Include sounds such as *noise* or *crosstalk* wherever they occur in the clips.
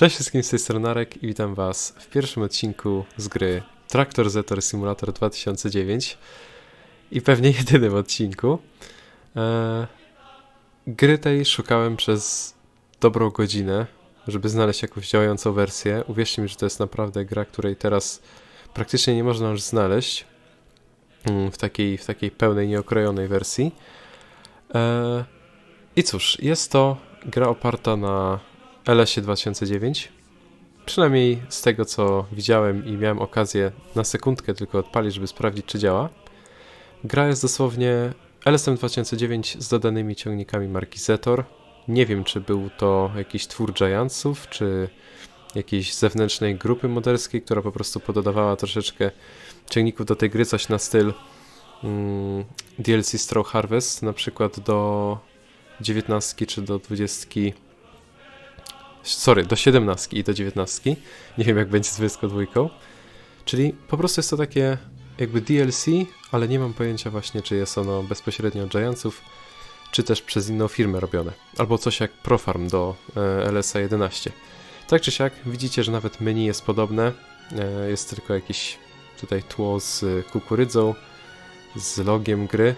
Cześć wszystkim, z tej strony Narek i witam was w pierwszym odcinku z gry Traktor Zetor Simulator 2009 i pewnie *laughs* jedynym odcinku. E, gry tej szukałem przez dobrą godzinę, żeby znaleźć jakąś działającą wersję. Uwierzcie mi, że to jest naprawdę gra, której teraz praktycznie nie można już znaleźć mm, w takiej, w takiej pełnej, nieokrojonej wersji. E, I cóż, jest to gra oparta na LS 2009. Przynajmniej z tego co widziałem i miałem okazję na sekundkę tylko odpalić, żeby sprawdzić czy działa. Gra jest dosłownie LSM 2009 z dodanymi ciągnikami marki Zetor. Nie wiem czy był to jakiś twór Giantsów, czy jakiejś zewnętrznej grupy moderskiej, która po prostu pododawała troszeczkę ciągników do tej gry, coś na styl mm, DLC Straw Harvest, na przykład do 19 czy do 20 sorry, do 17 i do 19. Nie wiem jak będzie z 22. Czyli po prostu jest to takie jakby DLC, ale nie mam pojęcia właśnie, czy jest ono bezpośrednio od Giantsów, czy też przez inną firmę robione. Albo coś jak Profarm do e, LSA 11. Tak czy siak, widzicie, że nawet menu jest podobne. E, jest tylko jakieś tutaj tło z kukurydzą, z logiem gry.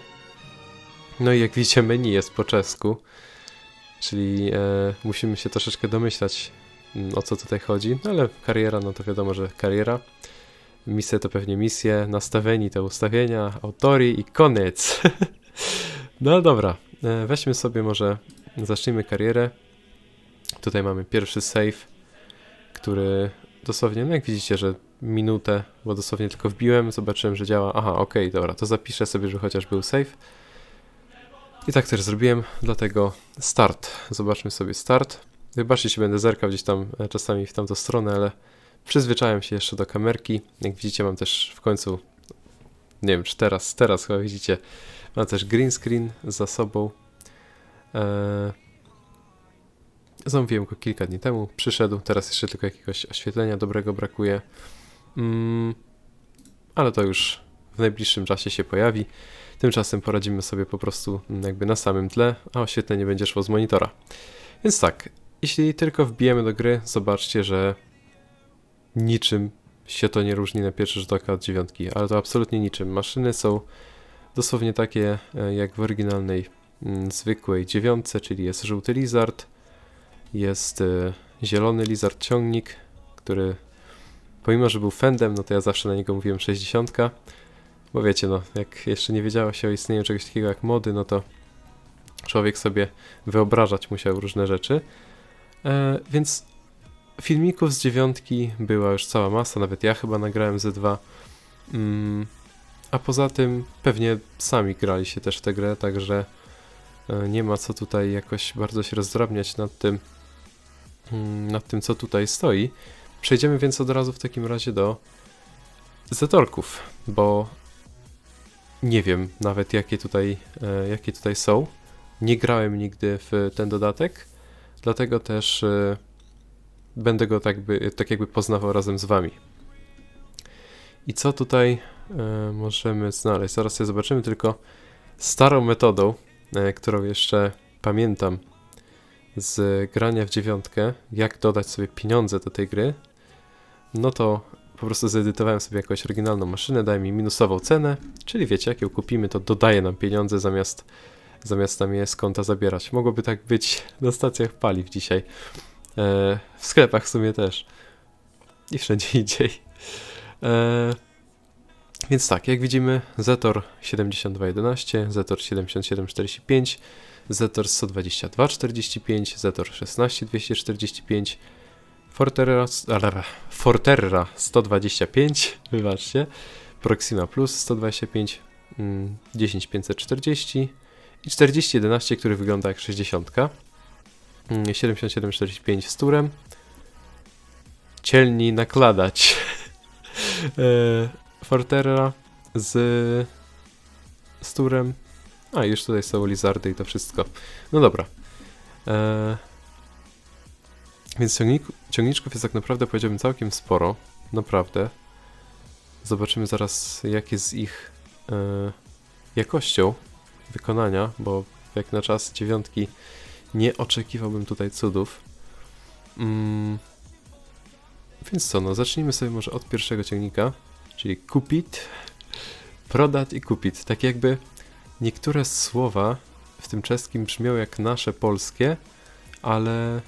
No i jak widzicie, menu jest po czesku. Czyli e, musimy się troszeczkę domyślać mm, o co tutaj chodzi, no ale kariera, no to wiadomo, że kariera. Misje to pewnie misje, nastawieni te ustawienia, autory i koniec. *laughs* no dobra, e, weźmy sobie może, zacznijmy karierę. Tutaj mamy pierwszy save, który dosłownie, no jak widzicie, że minutę, bo dosłownie tylko wbiłem, zobaczyłem, że działa. Aha, okej, okay, dobra, to zapiszę sobie, że chociaż był save. I tak też zrobiłem, dlatego start. Zobaczmy sobie start. Wybaczcie się, będę zerkał gdzieś tam e, czasami w tamtą stronę, ale przyzwyczaiłem się jeszcze do kamerki. Jak widzicie, mam też w końcu, nie wiem czy teraz, teraz chyba widzicie, mam też green screen za sobą. Eee, zamówiłem go kilka dni temu, przyszedł, teraz jeszcze tylko jakiegoś oświetlenia dobrego brakuje. Mm, ale to już w najbliższym czasie się pojawi. Tymczasem poradzimy sobie po prostu jakby na samym tle, a oświetlenie będzie szło z monitora. Więc tak, jeśli tylko wbijemy do gry, zobaczcie, że niczym się to nie różni na pierwszy rzut oka od dziewiątki, ale to absolutnie niczym. Maszyny są dosłownie takie e, jak w oryginalnej mm, zwykłej dziewiątce, czyli jest żółty lizard, jest y, zielony lizard ciągnik, który pomimo, że był fendem, no to ja zawsze na niego mówiłem 60. Bo wiecie, no, jak jeszcze nie wiedziało się o istnieniu czegoś takiego jak mody, no to człowiek sobie wyobrażać musiał różne rzeczy. E, więc filmików z dziewiątki była już cała masa, nawet ja chyba nagrałem ze dwa. Mm, a poza tym pewnie sami grali się też w tę grę, także e, nie ma co tutaj jakoś bardzo się rozdrabniać nad tym, mm, nad tym co tutaj stoi. Przejdziemy więc od razu w takim razie do Zetorków, bo nie wiem nawet jakie tutaj, e, jakie tutaj są. Nie grałem nigdy w ten dodatek, dlatego też e, będę go tak, by, tak jakby poznawał razem z wami. I co tutaj e, możemy znaleźć? Zaraz sobie zobaczymy tylko starą metodą, którą jeszcze pamiętam z grania w dziewiątkę, jak dodać sobie pieniądze do tej gry, no to po prostu zedytowałem sobie jakąś oryginalną maszynę, daje mi minusową cenę, czyli wiecie, jak ją kupimy, to dodaje nam pieniądze zamiast, zamiast nam je z konta zabierać. Mogłoby tak być na stacjach paliw dzisiaj. E, w sklepach w sumie też. I wszędzie *laughs* indziej. E, więc tak, jak widzimy, Zetor 7211, Zetor 7745, Zetor 12245, Zetor 16245, Forterra, Forterra 125, wybaczcie, Proxima Plus 125, 10540 i 4011, który wygląda jak 60. 7745 z turem. Cielni nakładać. *laughs* E, Forterra z, z turem. A, już tutaj są lizardy i to wszystko. No dobra. E, więc ciągnik, ciągniczków jest tak naprawdę powiedziałbym całkiem sporo. Naprawdę. Zobaczymy zaraz jak jest z ich e, jakością wykonania, bo jak na czas dziewiątki nie oczekiwałbym tutaj cudów. Mm, Więc co, no zacznijmy sobie może od pierwszego ciągnika, czyli kupit, prodat i kupit. Tak jakby niektóre słowa w tym czeskim brzmią jak nasze polskie, ale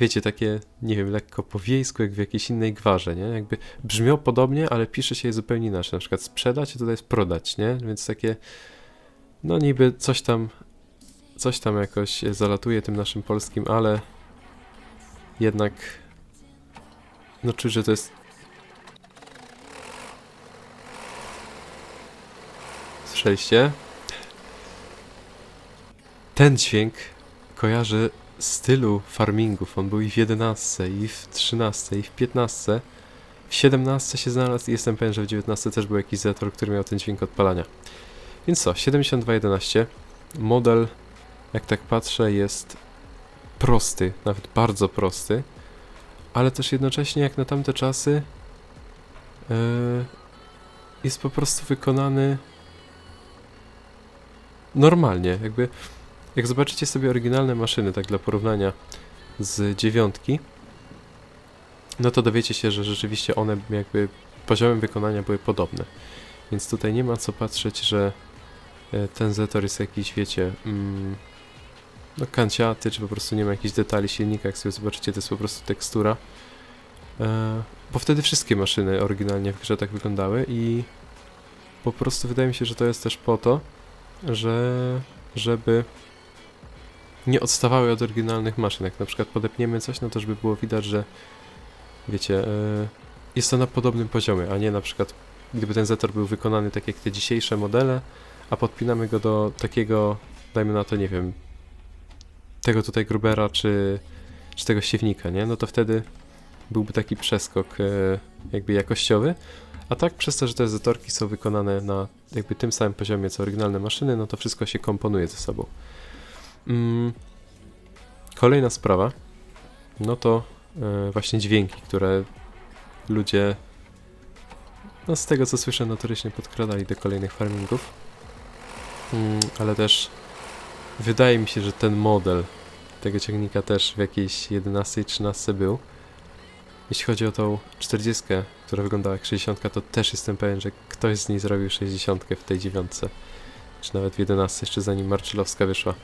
wiecie, takie, nie wiem, lekko po wiejsku, jak w jakiejś innej gwarze, nie? Jakby brzmią podobnie, ale pisze się je zupełnie inaczej. Na przykład sprzedać, a tutaj jest prodać, nie? Więc takie, no niby coś tam, coś tam jakoś zalatuje tym naszym polskim, ale jednak, no czuć, że to jest Słyszeliście? Ten dźwięk kojarzy stylu farmingów. On był i w 11, i w 13, i w 15. W 17 się znalazł i jestem pewien, że w 19 też był jakiś zetor, który miał ten dźwięk odpalania. Więc co, 7211. Model, jak tak patrzę, jest prosty, nawet bardzo prosty, ale też jednocześnie jak na tamte czasy yy, jest po prostu wykonany normalnie, jakby jak zobaczycie sobie oryginalne maszyny, tak dla porównania z dziewiątki, no to dowiecie się, że rzeczywiście one jakby poziomem wykonania były podobne. Więc tutaj nie ma co patrzeć, że e, ten Zetor jest jakiś, wiecie, mm, no kanciaty, czy po prostu nie ma jakichś detali silnika, jak sobie zobaczycie, to jest po prostu tekstura. E, bo wtedy wszystkie maszyny oryginalnie w grze tak wyglądały i po prostu wydaje mi się, że to jest też po to, że żeby nie odstawały od oryginalnych maszyn. Jak na przykład podepniemy coś, no to żeby było widać, że wiecie, e, jest to na podobnym poziomie, a nie na przykład gdyby ten Zetor był wykonany tak jak te dzisiejsze modele, a podpinamy go do takiego, dajmy na to, nie wiem, tego tutaj Grubera, czy, czy tego siewnika, nie? No to wtedy byłby taki przeskok e, jakby jakościowy, a tak przez to, że te Zetorki są wykonane na jakby tym samym poziomie co oryginalne maszyny, no to wszystko się komponuje ze sobą. Mm. Kolejna sprawa, no to e, właśnie dźwięki, które ludzie, no z tego co słyszę, notorycznie podkradali do kolejnych farmingów. Mm, ale też wydaje mi się, że ten model tego ciągnika też w jakiejś 11 13 był. Jeśli chodzi o tą 40, która wyglądała jak 60, to też jestem pewien, że ktoś z niej zrobił 60 w tej dziewiątce. Czy nawet w 11, jeszcze zanim Marczylowska wyszła.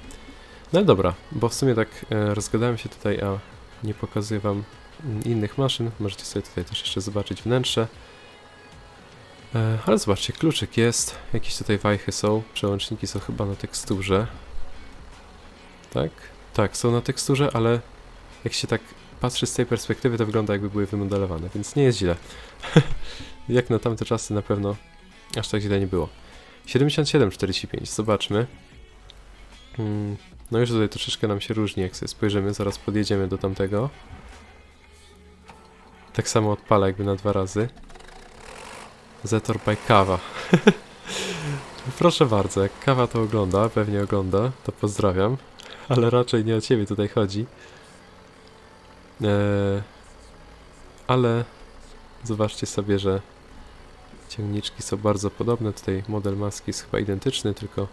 No dobra, bo w sumie tak e, rozgadałem się tutaj, a nie pokazuję wam mm, innych maszyn. Możecie sobie tutaj też jeszcze zobaczyć wnętrze. E, ale zobaczcie, kluczyk jest, jakieś tutaj wajchy są, przełączniki są chyba na teksturze. Tak? Tak, są na teksturze, ale jak się tak patrzy z tej perspektywy, to wygląda jakby były wymodelowane, więc nie jest źle. *laughs* jak na tamte czasy na pewno aż tak źle nie było. 77,45, zobaczmy. Hmm, no już tutaj troszeczkę nam się różni, jak sobie spojrzymy, zaraz podjedziemy do tamtego. Tak samo odpala jakby na dwa razy. Zetor by Kawa. *laughs* Proszę bardzo, jak Kawa to ogląda, pewnie ogląda, to pozdrawiam. Ale raczej nie o ciebie tutaj chodzi. Eee, ale zobaczcie sobie, że ciągniczki są bardzo podobne. Tutaj model maski jest chyba identyczny, tylko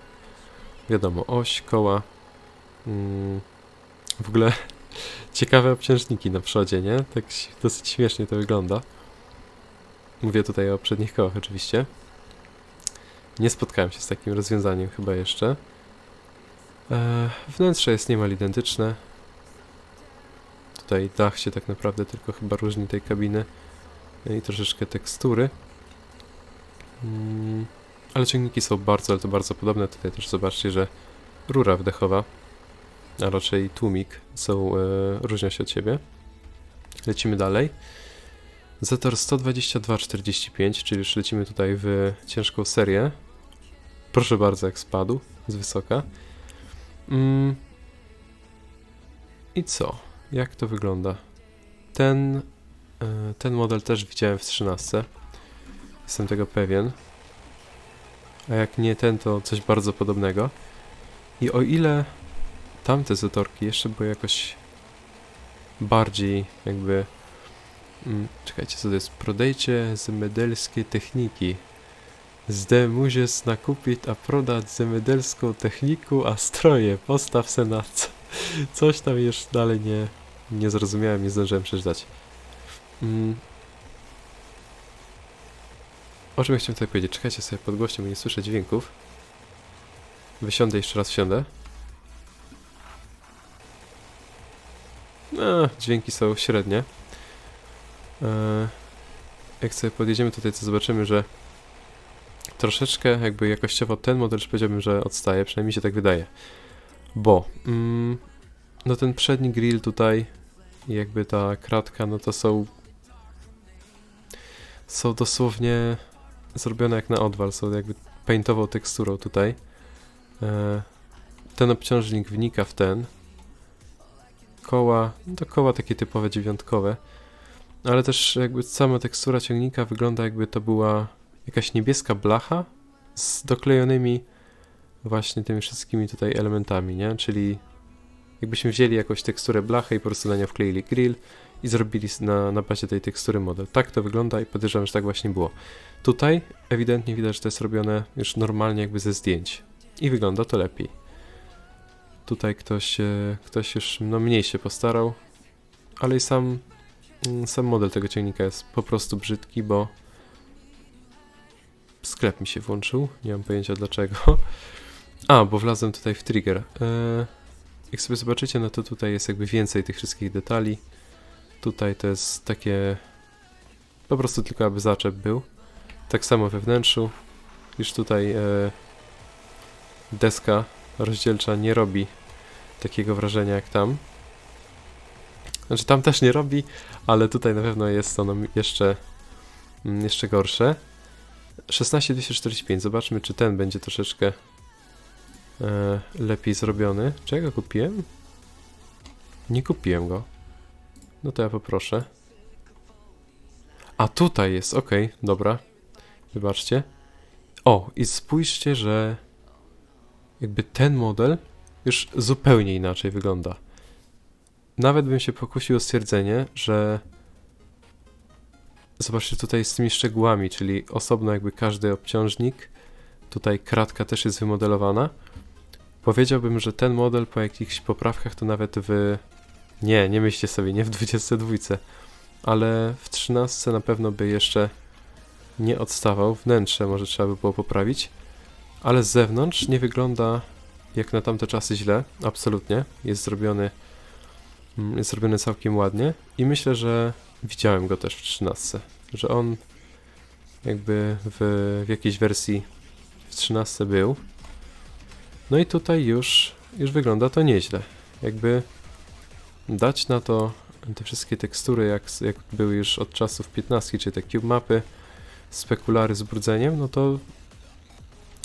wiadomo, oś, koła. Mm, w ogóle *laughs* ciekawe obciążniki na przodzie, nie? Tak dosyć śmiesznie to wygląda. Mówię tutaj o przednich kołach oczywiście. Nie spotkałem się z takim rozwiązaniem chyba jeszcze. Eee, wnętrze jest niemal identyczne. Tutaj dach się tak naprawdę tylko chyba różni tej kabiny i troszeczkę tekstury. Mm, ale ciągniki są bardzo, ale to bardzo podobne. Tutaj też zobaczcie, że rura wdechowa, a raczej tłumik są, e, różnią się od siebie. Lecimy dalej. Zetor 122,45, czyli już lecimy tutaj w ciężką serię. Proszę bardzo, jak spadł z wysoka. Mm. I co? Jak to wygląda? Ten, e, ten model też widziałem w 13. Jestem tego pewien. A jak nie ten, to coś bardzo podobnego. I o ile tamte zatorki jeszcze były jakoś bardziej jakby... Mm, czekajcie, co to jest? Prodejcie zemedelskie techniki. Zde můžeš nakupić, a prodać zemedelską techniku, a stroje. Postaw se na co. Coś tam już dalej nie, nie zrozumiałem, nie zdążyłem przeczytać. Mm. O czym ja chciałem tutaj powiedzieć? Czekajcie sobie pod głośno, bo nie słyszę dźwięków. Wysiądę jeszcze raz, wsiądę. No, dźwięki są średnie. Eee, jak sobie podjedziemy tutaj, to zobaczymy, że troszeczkę jakby jakościowo ten model już powiedziałbym, że odstaje, przynajmniej się tak wydaje. Bo mm, no ten przedni grill tutaj jakby ta kratka, no to są są dosłownie zrobione jak na odwal, są jakby paintową teksturą tutaj. E, ten obciążnik wnika w ten. Koła, to koła takie typowe dziewiątkowe. Ale też jakby sama tekstura ciągnika wygląda jakby to była jakaś niebieska blacha z doklejonymi właśnie tymi wszystkimi tutaj elementami, nie? Czyli jakbyśmy wzięli jakąś teksturę blachy i po prostu na nią wkleili grill i zrobili na, na bazie tej tekstury model. Tak to wygląda i podejrzewam, że tak właśnie było. Tutaj ewidentnie widać, że to jest robione już normalnie jakby ze zdjęć i wygląda to lepiej. Tutaj ktoś, ktoś już no, mniej się postarał, ale i sam, mm, sam model tego ciągnika jest po prostu brzydki, bo sklep mi się włączył, nie mam pojęcia dlaczego. *laughs* A, bo wlazłem tutaj w trigger. E, jak sobie zobaczycie, no to tutaj jest jakby więcej tych wszystkich detali. Tutaj to jest takie po prostu tylko aby zaczep był. Tak samo we wnętrzu. Już tutaj e, deska rozdzielcza nie robi takiego wrażenia jak tam. Znaczy tam też nie robi, ale tutaj na pewno jest ono jeszcze, mm, jeszcze gorsze. 16245, zobaczmy czy ten będzie troszeczkę e, lepiej zrobiony. Czy ja go kupiłem? Nie kupiłem go. No to ja poproszę. A tutaj jest, okej, dobra. Wybaczcie. O, i spójrzcie, że jakby ten model już zupełnie inaczej wygląda. Nawet bym się pokusił o stwierdzenie, że zobaczcie tutaj z tymi szczegółami, czyli osobno jakby każdy obciążnik, tutaj kratka też jest wymodelowana. Powiedziałbym, że ten model po jakichś poprawkach to nawet w... Nie, nie myślcie sobie, nie w 22, ale w 13 na pewno by jeszcze nie odstawał. Wnętrze może trzeba by było poprawić, ale z zewnątrz nie wygląda jak na tamte czasy źle, absolutnie. Jest zrobiony, mm, jest zrobiony całkiem ładnie i myślę, że widziałem go też w 13, że on jakby w, w jakiejś wersji w 13 był. No i tutaj już, już wygląda to nieźle. Jakby dać na to te wszystkie tekstury, jak, jak były już od czasów 15, czy te cube mapy, spekulary z brudzeniem, no to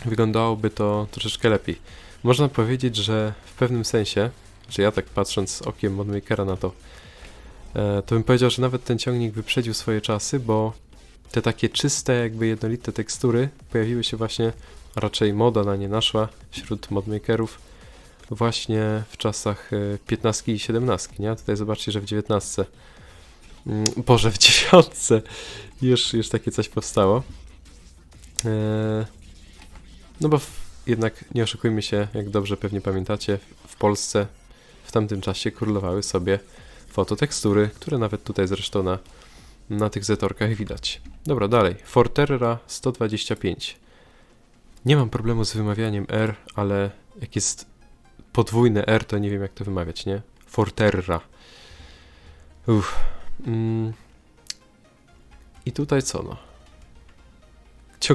wyglądałoby to troszeczkę lepiej. Można powiedzieć, że w pewnym sensie, że ja tak patrząc okiem modmakera na to, e, to bym powiedział, że nawet ten ciągnik wyprzedził swoje czasy, bo te takie czyste, jakby jednolite tekstury pojawiły się właśnie, raczej moda na nie naszła wśród modmakerów właśnie w czasach e, 15 i 17, nie? Tutaj zobaczcie, że w 19. Mm, Boże, w 9 już, już takie coś powstało. E, No bo w, jednak nie oszukujmy się, jak dobrze pewnie pamiętacie, w Polsce w tamtym czasie królowały sobie fototekstury, które nawet tutaj zresztą na, na tych zetorkach widać. Dobra, dalej. Forterra 125. Nie mam problemu z wymawianiem R, ale jak jest podwójne R, to nie wiem jak to wymawiać, nie? Forterra. Uff. Mm. I tutaj co no?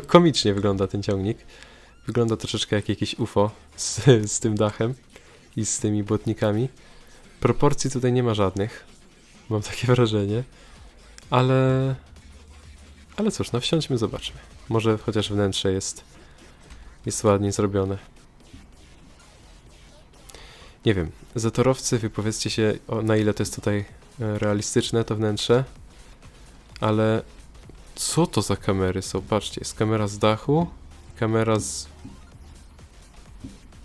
Komicznie wygląda ten ciągnik. Wygląda troszeczkę jak jakieś UFO z, z tym dachem i z tymi błotnikami. Proporcji tutaj nie ma żadnych. Mam takie wrażenie. Ale... Ale cóż, no wsiądźmy, zobaczmy. Może chociaż wnętrze jest, jest ładnie zrobione. Nie wiem, zatorowcy, wypowiedzcie się, o, na ile to jest tutaj e, realistyczne, to wnętrze. Ale co to za kamery są? Patrzcie, jest kamera z dachu, kamera z...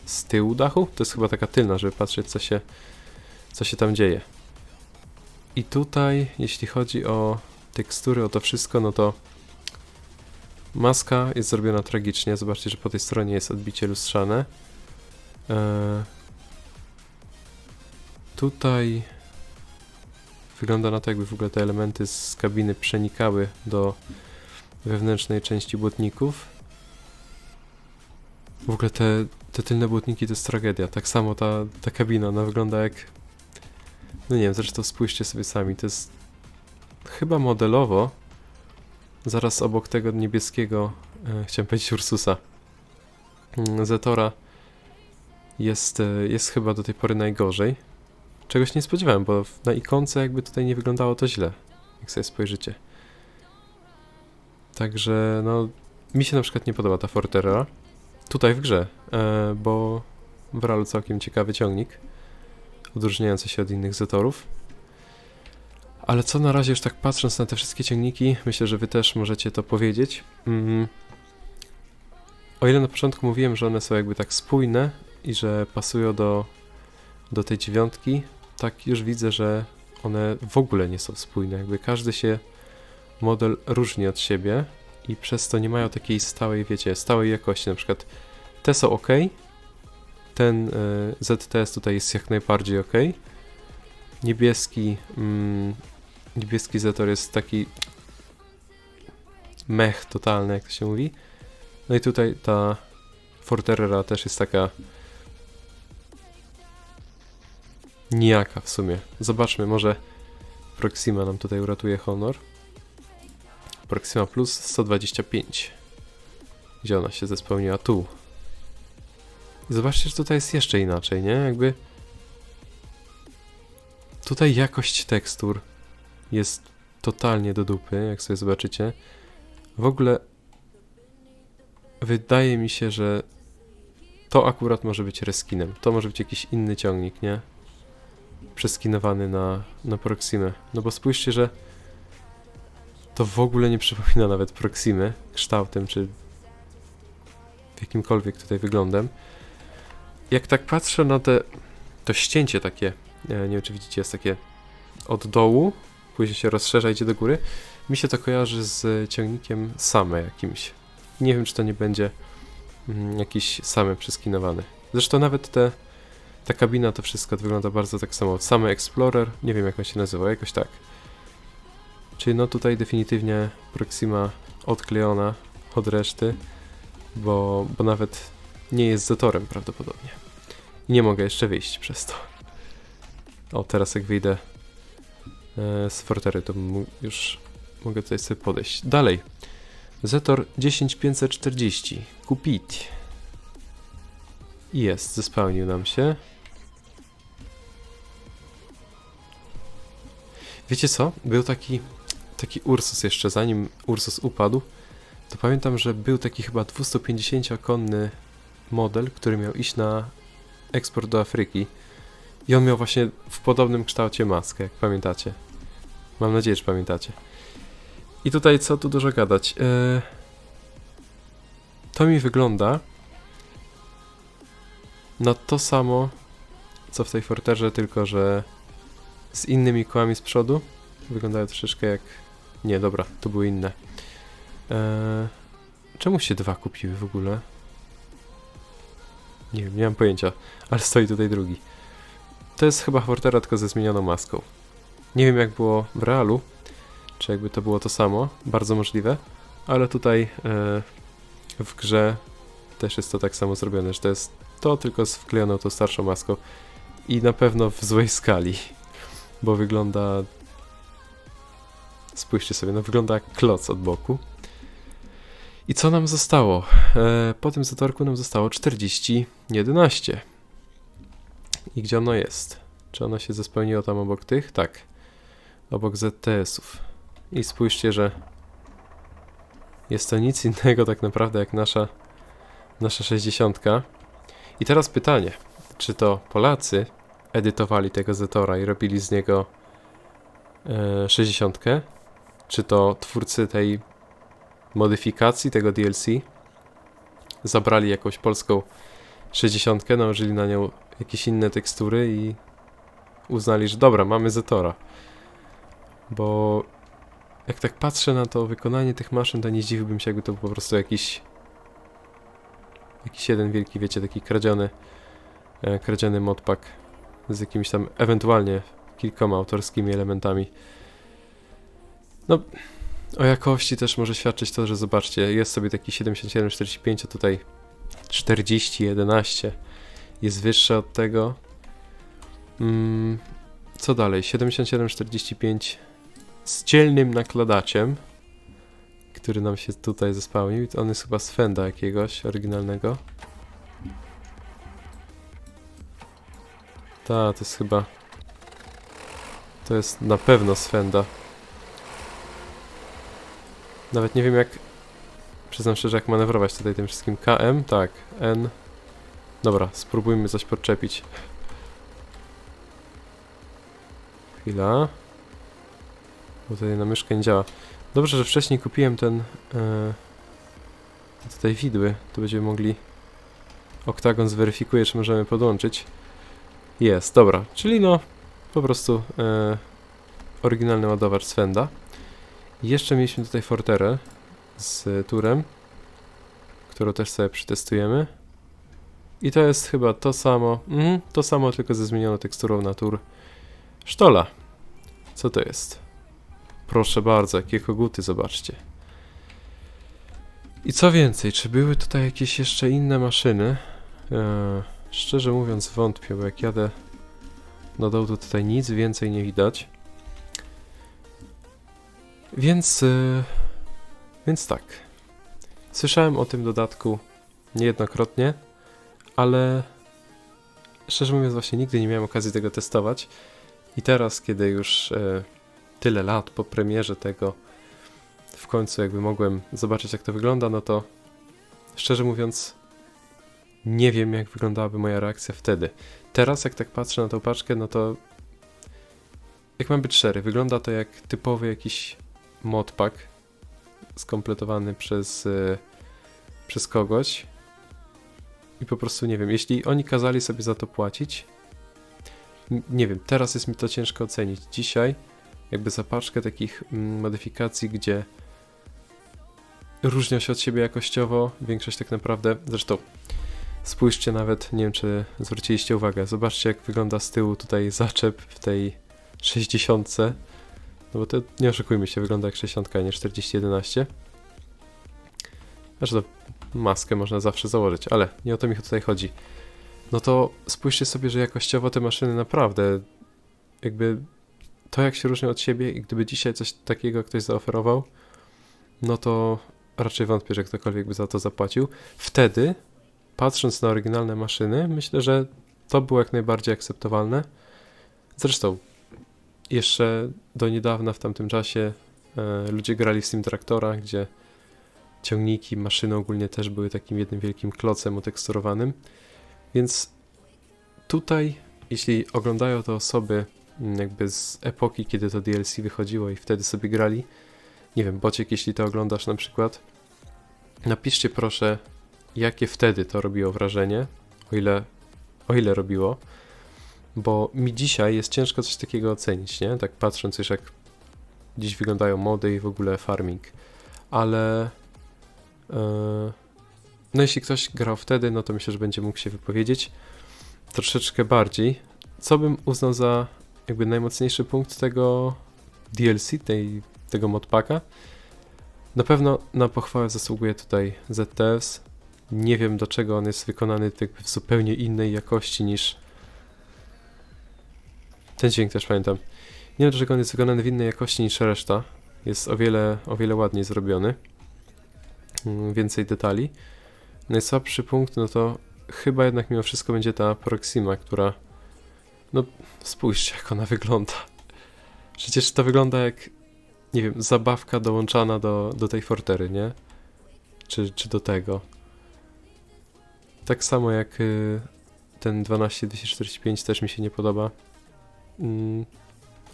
z tyłu dachu? To jest chyba taka tylna, żeby patrzeć, co się, co się tam dzieje. I tutaj, jeśli chodzi o tekstury, o to wszystko, no to maska jest zrobiona tragicznie. Zobaczcie, że po tej stronie jest odbicie lustrzane. Eee, tutaj wygląda na to, jakby w ogóle te elementy z kabiny przenikały do wewnętrznej części błotników. W ogóle te, te tylne błotniki to jest tragedia. Tak samo ta, ta kabina, ona wygląda jak... No nie wiem, zresztą spójrzcie sobie sami, to jest chyba modelowo zaraz obok tego niebieskiego, e, chciałem powiedzieć Ursusa, mm, Zetora jest, e, jest chyba do tej pory najgorzej. Czegoś nie spodziewałem, bo na ikonce jakby tutaj nie wyglądało to źle, jak sobie spojrzycie. Także no, mi się na przykład nie podoba ta Forterra. Tutaj w grze, e, bo w realu całkiem ciekawy ciągnik, odróżniający się od innych Zetorów. Ale co na razie już tak patrząc na te wszystkie ciągniki, myślę, że wy też możecie to powiedzieć. Mm. O ile na początku mówiłem, że one są jakby tak spójne i że pasują do, do tej dziewiątki, tak już widzę, że one w ogóle nie są spójne. Jakby każdy się model różni od siebie i przez to nie mają takiej stałej, wiecie, stałej jakości. Na przykład te są ok, ten y, ZTS tutaj jest jak najbardziej ok. Niebieski, mm, niebieski Zetor jest taki mech totalny, jak to się mówi. No i tutaj ta Forterra też jest taka nijaka w sumie. Zobaczmy, może Proxima nam tutaj uratuje honor. Proxima Plus 125. Gdzie ona się zespełniła? Tu. Zobaczcie, że tutaj jest jeszcze inaczej, nie? Jakby tutaj jakość tekstur jest totalnie do dupy, jak sobie zobaczycie. W ogóle wydaje mi się, że to akurat może być reskinem. To może być jakiś inny ciągnik, nie? Przeskinowany na, na Proximę. No bo spójrzcie, że to w ogóle nie przypomina nawet Proximy kształtem, czy jakimkolwiek tutaj wyglądem. Jak tak patrzę na te, to ścięcie takie, e, nie wiem czy widzicie, jest takie od dołu, później się rozszerza, idzie do góry. Mi się to kojarzy z ciągnikiem same jakimś. Nie wiem, czy to nie będzie mm, jakiś same przeskinowany. Zresztą nawet te, ta kabina, to wszystko to wygląda bardzo tak samo. Same Explorer, nie wiem jak on się nazywa, jakoś tak. Czyli no tutaj definitywnie Proxima odklejona od reszty, bo, bo nawet nie jest zatorem prawdopodobnie. I nie mogę jeszcze wyjść przez to. O, teraz jak wyjdę e, z Fortery, to już mogę tutaj sobie podejść. Dalej. Zetor 10540. Kupić. Jest, zespełnił nam się. Wiecie co? Był taki, taki Ursus jeszcze, zanim Ursus upadł, to pamiętam, że był taki chyba 250-konny model, który miał iść na eksport do Afryki. I on miał właśnie w podobnym kształcie maskę, jak pamiętacie. Mam nadzieję, że pamiętacie. I tutaj co tu dużo gadać. E, to mi wygląda na to samo, co w tej Forterze, tylko że z innymi kołami z przodu. Wyglądają troszeczkę jak... Nie, dobra, to były inne. E, czemu się dwa kupiły w ogóle? Nie wiem, nie mam pojęcia, ale stoi tutaj drugi. To jest chyba Fortera, tylko ze zmienioną maską. Nie wiem jak było w realu, czy jakby to było to samo, bardzo możliwe, ale tutaj e, w grze też jest to tak samo zrobione, że to jest to tylko z wklejoną tą starszą maską i na pewno w złej skali, bo wygląda... Spójrzcie sobie, no wygląda jak kloc od boku. I co nam zostało? E, po tym zatorku nam zostało 40, 11. I gdzie ono jest? Czy ono się zespełniło tam obok tych? Tak. Obok ZTS-ów. I spójrzcie, że jest to nic innego tak naprawdę jak nasza, nasza 60. I teraz pytanie, czy to Polacy edytowali tego Zetora i robili z niego e, 60? Czy to twórcy tej modyfikacji tego DLC zabrali jakąś polską 60, nałożyli na nią jakieś inne tekstury i uznali, że dobra, mamy Zetora. Bo jak tak patrzę na to wykonanie tych maszyn, to nie zdziwiłbym się, jakby to był po prostu jakiś jakiś jeden wielki, wiecie, taki kradziony e, kradziony modpack z jakimś tam ewentualnie kilkoma autorskimi elementami. No, o jakości też może świadczyć to, że zobaczcie, jest sobie taki 7745, a tutaj 4011 jest wyższe od tego. Mm, co dalej? 7745 z dzielnym nakładaciem, który nam się tutaj zespałnił. On jest chyba z Fenda jakiegoś oryginalnego. Ta, to jest chyba... To jest na pewno z Fenda. Nawet nie wiem jak... Przyznam szczerze, jak manewrować tutaj tym wszystkim. KM? Tak. N. Dobra, spróbujmy coś podczepić. Chwila. Bo tutaj na myszkę nie działa. Dobrze, że wcześniej kupiłem ten... E, tutaj widły. Tu będziemy mogli... Oktagon zweryfikuje, czy możemy podłączyć. Jest, dobra. Czyli no, po prostu e, oryginalny ładowacz z Fenda. Jeszcze mieliśmy tutaj Forterę z turem, którą też sobie przetestujemy. I to jest chyba to samo, mhm, to samo tylko ze zmienioną teksturą na tur sztola. Co to jest? Proszę bardzo, jakie koguty, zobaczcie. I co więcej, czy były tutaj jakieś jeszcze inne maszyny? Eee, szczerze mówiąc wątpię, bo jak jadę na dół, to tutaj nic więcej nie widać. Więc, yy, więc tak. Słyszałem o tym dodatku niejednokrotnie, ale szczerze mówiąc właśnie nigdy nie miałem okazji tego testować. I teraz, kiedy już e, tyle lat po premierze tego w końcu jakby mogłem zobaczyć jak to wygląda, no to szczerze mówiąc nie wiem jak wyglądałaby moja reakcja wtedy. Teraz jak tak patrzę na tą paczkę, no to jak mam być szczery, wygląda to jak typowy jakiś modpack skompletowany przez, e, przez kogoś i po prostu nie wiem, jeśli oni kazali sobie za to płacić, nie wiem, teraz jest mi to ciężko ocenić. Dzisiaj jakby za paczkę takich mm, modyfikacji, gdzie różnią się od siebie jakościowo, większość tak naprawdę, zresztą spójrzcie nawet, nie wiem czy zwróciliście uwagę, zobaczcie jak wygląda z tyłu tutaj zaczep w tej 60. No bo to nie oszukujmy się, wygląda jak 60, a nie 4011. Znaczy to maskę można zawsze założyć, ale nie o to mi tutaj chodzi. No to spójrzcie sobie, że jakościowo te maszyny naprawdę jakby to jak się różnią od siebie i gdyby dzisiaj coś takiego ktoś zaoferował, no to raczej wątpię, że ktokolwiek by za to zapłacił. Wtedy, patrząc na oryginalne maszyny, myślę, że to było jak najbardziej akceptowalne. Zresztą, jeszcze do niedawna w tamtym czasie e, ludzie grali w Sim Traktora, gdzie ciągniki, maszyny ogólnie też były takim jednym wielkim klocem uteksturowanym. Więc tutaj, jeśli oglądają to osoby mm, jakby z epoki, kiedy to DLC wychodziło i wtedy sobie grali, nie wiem, Bociek, jeśli to oglądasz na przykład, napiszcie proszę, jakie wtedy to robiło wrażenie, o ile, o ile robiło, bo mi dzisiaj jest ciężko coś takiego ocenić, nie? Tak patrząc już jak dziś wyglądają mody i w ogóle farming, ale Yy, No jeśli ktoś grał wtedy, no to myślę, że będzie mógł się wypowiedzieć troszeczkę bardziej. Co bym uznał za jakby najmocniejszy punkt tego DLC, tej, tego modpacka? Na pewno na pochwałę zasługuje tutaj ZTS. Nie wiem do czego on jest wykonany w zupełnie innej jakości niż ten dźwięk też pamiętam. Nie wiem dlaczego on jest wykonany w innej jakości niż reszta. Jest o wiele, o wiele ładniej zrobiony mm, więcej detali. Najsłabszy punkt, no to chyba jednak mimo wszystko będzie ta Proxima, która. No, spójrzcie, jak ona wygląda. Przecież to wygląda jak, nie wiem, zabawka dołączana do, do tej Fortery, nie? Czy, czy do tego. Tak samo jak y, ten 12245 też mi się nie podoba. Mm,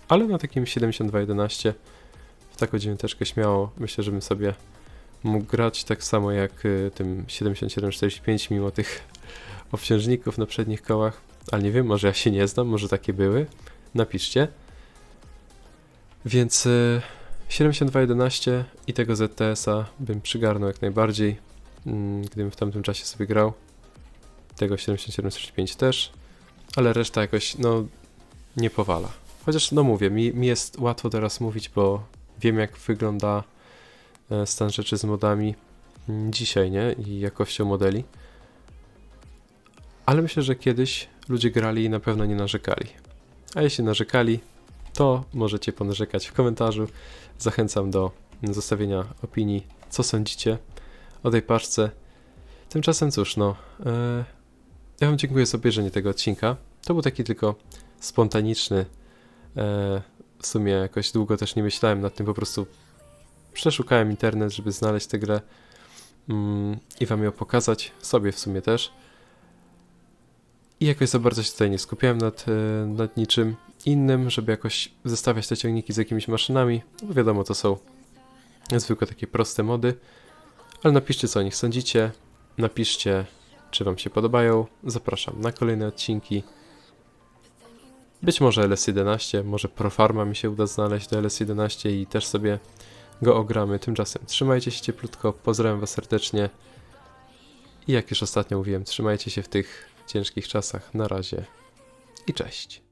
ale na takim 7211 w taką dziewiąteczkę śmiało myślę, że bym sobie mógł grać tak samo jak y, tym 7745 mimo tych *laughs* obciążników na przednich kołach. Ale nie wiem, może ja się nie znam, może takie były. Napiszcie. Więc y, 7211 i tego ZTS-a bym przygarnął jak najbardziej, mm, gdybym w tamtym czasie sobie grał. Tego 7745 też, ale reszta jakoś, no, nie powala. Chociaż, no mówię, mi, mi jest łatwo teraz mówić, bo wiem jak wygląda e, stan rzeczy z modami mm, dzisiaj, nie? I jakością modeli. Ale myślę, że kiedyś ludzie grali i na pewno nie narzekali. A jeśli narzekali, to możecie ponarzekać w komentarzu. Zachęcam do zostawienia opinii, co sądzicie o tej paczce. Tymczasem cóż, no, e, ja Wam dziękuję za obejrzenie tego odcinka. To był taki tylko spontaniczny. E, w sumie jakoś długo też nie myślałem nad tym, po prostu przeszukałem internet, żeby znaleźć tę grę mm, i Wam ją pokazać, sobie w sumie też. I jakoś za bardzo się tutaj nie skupiałem nad, e, nad niczym innym, żeby jakoś zestawiać te ciągniki z jakimiś maszynami, bo wiadomo, to są zwykłe takie proste mody. Ale napiszcie, co o nich sądzicie. Napiszcie, czy Wam się podobają. Zapraszam na kolejne odcinki. Być może LS11, może Profarma mi się uda znaleźć do LS11 i też sobie go ogramy. Tymczasem trzymajcie się cieplutko, pozdrawiam Was serdecznie. I jak już ostatnio mówiłem, trzymajcie się w tych ciężkich czasach. Na razie i cześć.